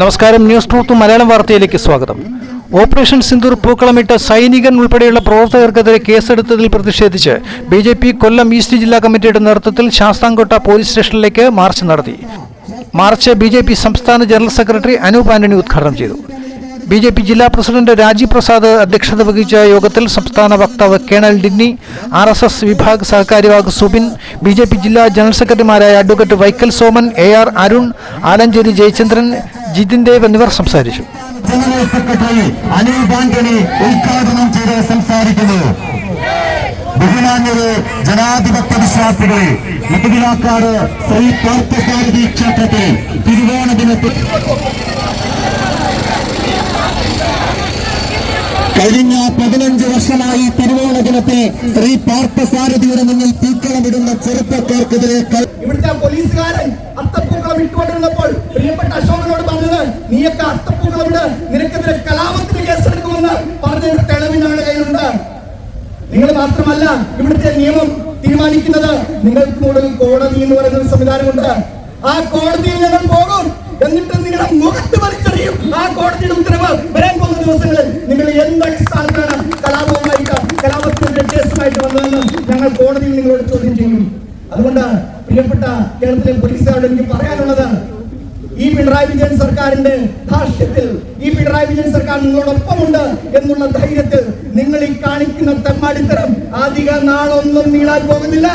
നമസ്കാരം. News truth Malayalam വാർത്തയിലേക്ക് സ്വാഗതം. ഓപ്പറേഷൻ സിന്ദൂർ പൂക്കളമിട്ട സൈനികൻ ഉൾപ്പെടെയുള്ള പ്രവർത്തകർക്കെതിരെ കേസെടുത്തതിൽ പ്രതിഷേധിച്ച് B J P Kollam east ജില്ലാ കമ്മിറ്റിയുടെ നേതൃത്വത്തിൽ ശാസ്താംകോട്ട പോലീസ് സ്റ്റേഷനിലേക്ക് മാർച്ച് നടത്തി. മാർച്ച് ബി ജെ പി സംസ്ഥാന ജനറൽ സെക്രട്ടറി അനൂപ് ആന്റണി ഉദ്ഘാടനം ചെയ്തു. ബി ജെ പി ജില്ലാ പ്രസിഡന്റ് രാജീവ് പ്രസാദ് അധ്യക്ഷത വഹിച്ച യോഗത്തിൽ സംസ്ഥാന വക്താവ് colonel Dinny R S S വിഭാഗ് സഹകാര്യവാഹ് സുബിൻ ബി ജെ പി ജില്ലാ ജനറൽ സെക്രട്ടറിമാരായ advocate Vaikkal Soman A R Arun Alanchery Jayachandran Jithin Dev എന്നിവർ സംസാരിച്ചു. ജനറൽ അനൂപ് ആന്റണി ഉദ്ഘാടനം ചെയ്ത് സംസാരിക്കുന്നു. ബഹുമാന്യരെ ജനാധിപത്യ വിശ്വാസികളെ മുതുകിലാക്കാട് ശ്രീ പാർത്ഥസാരഥി ക്ഷേത്രത്തിൽ തിരുവോണ ദിനത്തിൽ കഴിഞ്ഞ പതിനഞ്ച് വർഷമായി തിരുവോണ ദിനത്തെ ശ്രീ പാർത്ഥസാരഥിയുടെ മുന്നിൽ തീക്കളമിടുന്ന ചെറുപ്പക്കാർക്കെതിരെ ഇവിടുത്തെ പോലീസുകാരൻ അത്തപ്പൂക്കളം ഇട്ടുകൊണ്ടിരുന്നപ്പോൾ പ്രിയപ്പെട്ട അശോകനോട് പറഞ്ഞത് നീയൊക്കെ അത്തപ്പൂക്കളം ഇട്. നിനക്കെതിരെ കലാപത്തിന് കേസെടുക്കുമെന്ന് പറഞ്ഞതിന്റെ തെളിവ് ഞങ്ങളുടെ കയ്യിലുണ്ട്. നിങ്ങൾ മാത്രമല്ല ഇവിടുത്തെ നിയമം തീരുമാനിക്കുന്നത്. നിങ്ങൾക്ക് കൂടുതൽ കോടതി എന്ന് പറയുന്ന ഒരു സംവിധാനമുണ്ട്. ആ കോടതിയിൽ ഞങ്ങൾ പോകും. എന്നിട്ട് നിങ്ങളുടെ മുഖത്ത് വലിച്ചെറിയും. ആ കോടതിയുടെ ഉത്തരവ് ദിവസങ്ങളിൽ നിങ്ങൾ എന്തൊക്കെ സ്ഥാനത്താണ് കലാപവുമായിട്ട് കലാപത്തിന്റെ കേസുമായിട്ട് വന്നതെന്ന് ഞങ്ങൾ കോടതിയിൽ നിങ്ങളോട് ചോദ്യം ചെയ്യും അതുകൊണ്ട് പ്രിയപ്പെട്ട കേരളത്തിലെ പോലീസുകാരോട് എനിക്ക് പറയാനുള്ളത് ഈ പിണറായി വിജയൻ സർക്കാരിന്റെ ധാർഷ്ട്യത്തിൽ ഈ പിണറായി വിജയൻ സർക്കാർ നിങ്ങളോടൊപ്പമുണ്ട് എന്നുള്ള ധൈര്യത്തിൽ നിങ്ങൾ ഈ കാണിക്കുന്ന തെമ്മാടിത്തരം അധിക നാളൊന്നും നീളാൻ പോകുന്നില്ല.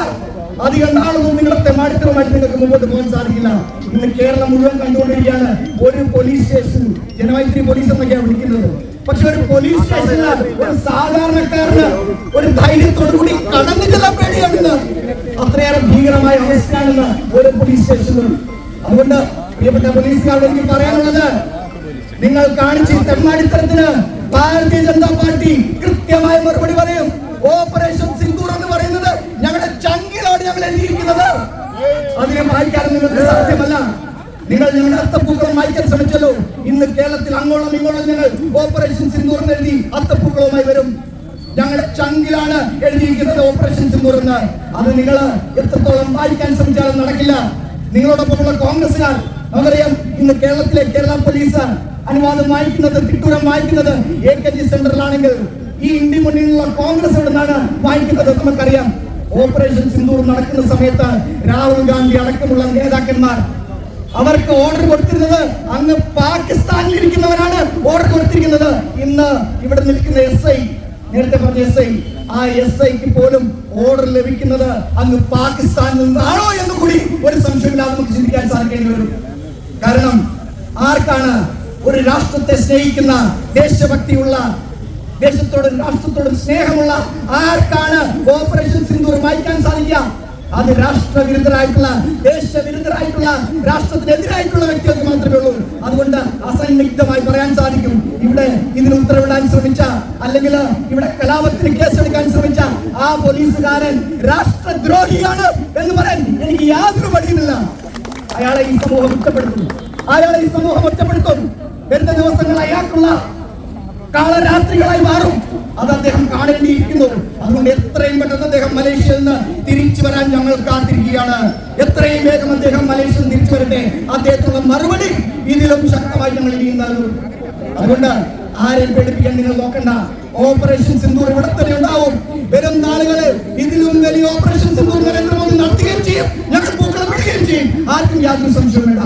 അധികം നാളൊന്നും നിങ്ങളുടെ തെമാടിത്തരമായിട്ട് നിങ്ങൾക്ക് മുമ്പോട്ട് പോകാൻ സാധിക്കില്ല. ഇന്ന് കേരളം മുഴുവൻ കണ്ടുകൊണ്ടിരിക്കുകയാണ്. ഒരു പോലീസ് സ്റ്റേഷൻ ജനമൈത്രി പോലീസ് എന്നൊക്കെയാണ് വിളിക്കുന്നത്. പക്ഷെ ഒരു പോലീസ് സ്റ്റേഷനിൽ ഒരു സാധാരണക്കാരന് ഒരു ധൈര്യത്തോടുകൂടി കടന്നു ചെല്ലാൻ പേടിയാണെന്ന് അത്രയേറെ ഭീകരമായ അവസ്ഥയാണെന്ന് ഒരു പോലീസ് സ്റ്റേഷനും അതുകൊണ്ട് പ്രിയപ്പെട്ട പോലീസുകാരോട് എനിക്ക് പറയാനുള്ളത് നിങ്ങൾ കാണിച്ച തെമ്മാടിത്തരത്തിന് ഭാരതീയ ജനതാ പാർട്ടി കൃത്യമായ മറുപടി പറയും. ഓപ്പറേഷൻ നിങ്ങൾക്ക് സാധ്യമല്ല. നിങ്ങൾ ഞങ്ങളുടെ അത്തപ്പൂക്കളം വായിക്കാൻ ശ്രമിച്ചല്ലോ. ഇന്ന് കേരളത്തിൽ അങ്ങോളം ഇങ്ങോളം ഞങ്ങൾ ഓപ്പറേഷൻ സിന്ദൂർ എഴുതി അത്തപ്പൂക്കളവുമായി വരും. ഞങ്ങളുടെ ചങ്കിലാണ് എഴുതിയിരിക്കുന്നത് ഓപ്പറേഷൻ സിന്ദൂർ എന്ന് അത് നിങ്ങൾ എത്രത്തോളം വായിക്കാൻ ശ്രമിച്ചാലും നടക്കില്ല. നിങ്ങളോടൊപ്പമുള്ള കോൺഗ്രസുകാർ നമുക്കറിയാം ഇന്ന് കേരളത്തിലെ കേരള പോലീസ് അനുവാദം വായിക്കുന്നത് തിട്ടൂരം വായിക്കുന്നത് എ കെ ജി സെന്ററിലാണെങ്കിൽ ഈ ഇന്ത്യ മുന്നിലുള്ള കോൺഗ്രസ് എവിടെ നിന്നാണ് വായിക്കുന്നത് നമുക്കറിയാം. ഓപ്പറേഷൻ സിന്ദൂർ നടക്കുന്ന സമയത്ത് രാഹുൽ ഗാന്ധി അടക്കമുള്ള നേതാക്കന്മാർ അവർക്ക് ഓർഡർ കൊടുത്തിരുന്നത് അന്ന് പാകിസ്ഥാനിൽ ഇരിക്കുന്നവരാണ് ഓർഡർ കൊടുത്തിരിക്കുന്നത്. ഇന്ന് ഇവിടെ നിൽക്കുന്ന എസ് ഐ നേരത്തെ പറഞ്ഞ എസ് ഐ ആ എസ് ഐക്ക് പോലും ഓർഡർ ലഭിക്കുന്നത് അങ്ങ് പാകിസ്ഥാനിൽ നിന്നാണോ എന്ന് കൂടി ഒരു സംശയമില്ലാതെ നമുക്ക് ചിന്തിക്കാൻ സാധിക്കേണ്ടി വരും. കാരണം ആർക്കാണ് ഒരു രാഷ്ട്രത്തെ സ്നേഹിക്കുന്ന ദേശഭക്തിയുള്ള ദേശത്തോടും രാഷ്ട്രത്തോടും സ്നേഹമുള്ള ആർക്കാണ് ഓപ്പറേഷൻ സിന്ദൂർ വായിക്കാൻ സാധിക്കുക? അത് രാഷ്ട്രവിരുദ്ധരായിട്ടുള്ള ദേശവിരുദ്ധരായിട്ടുള്ള രാഷ്ട്രത്തിനെതിരായിട്ടുള്ള വ്യക്തികൾക്ക് മാത്രമേ ഉള്ളൂ. അതുകൊണ്ട് അസന്നിഗ്ധമായി പറയാൻ സാധിക്കും. ഇവിടെ ഇതിന് ഉത്തരവിടാൻ ശ്രമിച്ച അല്ലെങ്കിൽ ഇവിടെ കലാപത്തിന് കേസെടുക്കാൻ ശ്രമിച്ച ആ പോലീസുകാരൻ രാഷ്ട്രദ്രോഹിയാണ് എന്ന് പറയാൻ എനിക്ക് യാതൊരു പഠിക്കുന്നില്ല അയാളെ ഈ സമൂഹം ഒറ്റപ്പെടുത്തും അയാളെ ഈ സമൂഹം ഒറ്റപ്പെടുത്തും. വരുന്ന ദിവസങ്ങൾ അയാൾക്കുള്ള കാളരാത്രികളായി മാറും. അത് അദ്ദേഹം കാണേണ്ടിയിരിക്കുന്നു. അതുകൊണ്ട് എത്രയും പെട്ടെന്ന് അദ്ദേഹം മലേഷ്യയിൽ നിന്ന് തിരിച്ചു വരാൻ ഞങ്ങൾ കാത്തിരിക്കുകയാണ്. എത്രയും വേഗം അദ്ദേഹം മലേഷ്യയിൽ തിരിച്ചു വരട്ടെ. അദ്ദേഹത്തിനുള്ള മറുപടി ഇതിലും ശക്തമായി ഞങ്ങൾ ഇനിയും നൽകും. അതുകൊണ്ട് ആരെയും പേടിപ്പിക്കാൻ നിങ്ങൾ നോക്കണ്ട. ഓപ്പറേഷൻ സിന്ദൂർ ഇവിടെ തന്നെ ഉണ്ടാവും. വരും നാളുകളിൽ ഇതിലും വലിയ ഓപ്പറേഷൻ സിന്ദൂർ നരേന്ദ്രമോദി നടത്തുകയും ചെയ്യും. ഞങ്ങൾ പൂക്കളം ചെയ്യും. ആർക്കും യാതൊരു സംശയവും വേണ്ട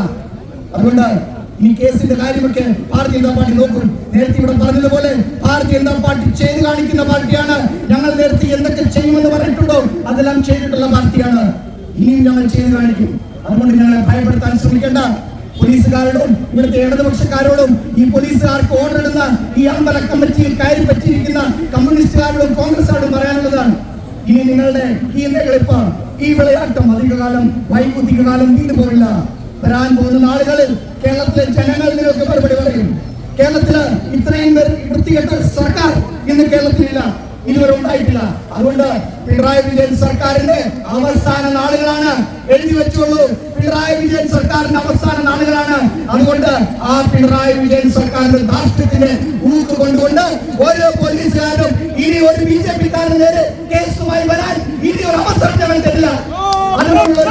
അതുകൊണ്ട് ഈ കേസിന്റെ കാര്യമൊക്കെ ഭാരതീയ ജനതാ പാർട്ടി നോക്കും. നേരത്തെ ഇവിടെ പറഞ്ഞതുപോലെ ഭാരതീയ ജനതാ പാർട്ടി ചെയ്ത് കാണിക്കുന്ന പാർട്ടിയാണ്. ഞങ്ങൾ നേരത്തെ എന്തൊക്കെ ചെയ്യുമെന്ന് പറഞ്ഞിട്ടുണ്ടോ അതെല്ലാം ചെയ്തിട്ടുള്ള പാർട്ടിയാണ്. ഇനിയും ഞങ്ങൾ ചെയ്ത് കാണിക്കും. അതുകൊണ്ട് ഞങ്ങളെ ഭയപ്പെടുത്താൻ ശ്രമിക്കേണ്ട. പോലീസുകാരോടും ഇവിടുത്തെ ഇടതുപക്ഷക്കാരോടും ഈ പോലീസുകാർക്ക് ഓർഡർ ഇടുന്ന ഈ അമ്പല കമ്മിറ്റിയിൽ കയറി പറ്റിയിരിക്കുന്ന കമ്മ്യൂണിസ്റ്റുകാരോടും കോൺഗ്രസുകാരോടും പറയാനുള്ളതാണ്. ഇനി നിങ്ങളുടെ ഈ നെകളിപ്പ് ഈ വിളയാട്ടം അധികകാലം വൈകുതികാലം നീണ്ടുപോയില്ല വരാൻ പോകുന്ന നാളുകളിൽ കേരളത്തിലെ ജനങ്ങൾ നിങ്ങൾക്ക് മറുപടി പറയും. കേരളത്തിൽ ഇത്രയും വൃത്തികെട്ട സർക്കാർ ഇന്ന് കേരളത്തിലില്ല. ഇതുവരെ ഉണ്ടായിട്ടില്ല. അതുകൊണ്ട് പിണറായി വിജയൻ സർക്കാരിന്റെ അവസാന നാളുകളാണ് എഴുതി വെച്ചോളൂ പിണറായി വിജയൻ സർക്കാരിന്റെ അവസാന നാളുകളാണ്. അതുകൊണ്ട് ആ പിണറായി വിജയൻ സർക്കാരിന്റെ ധാർഷ്ട്യത്തിന്റെ ഊക്ക് കൊണ്ടുകൊണ്ട് ഓരോ പോലീസുകാരും ഇനി ഒരു ബി ജെ പിക്കാരന് നേരെ കേസുമായി വരാൻ ഇനി ഒരു അവസരം ഞങ്ങൾ തരില്ല. അതിനുള്ള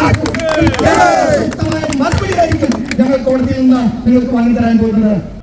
ഒരു വ്യക്തമായ മറുപടി ആയിരിക്കും ഞങ്ങൾ കോടതിയിൽ നിന്ന് നിങ്ങൾക്ക് വാങ്ങി തരാൻ പോകുന്നത്.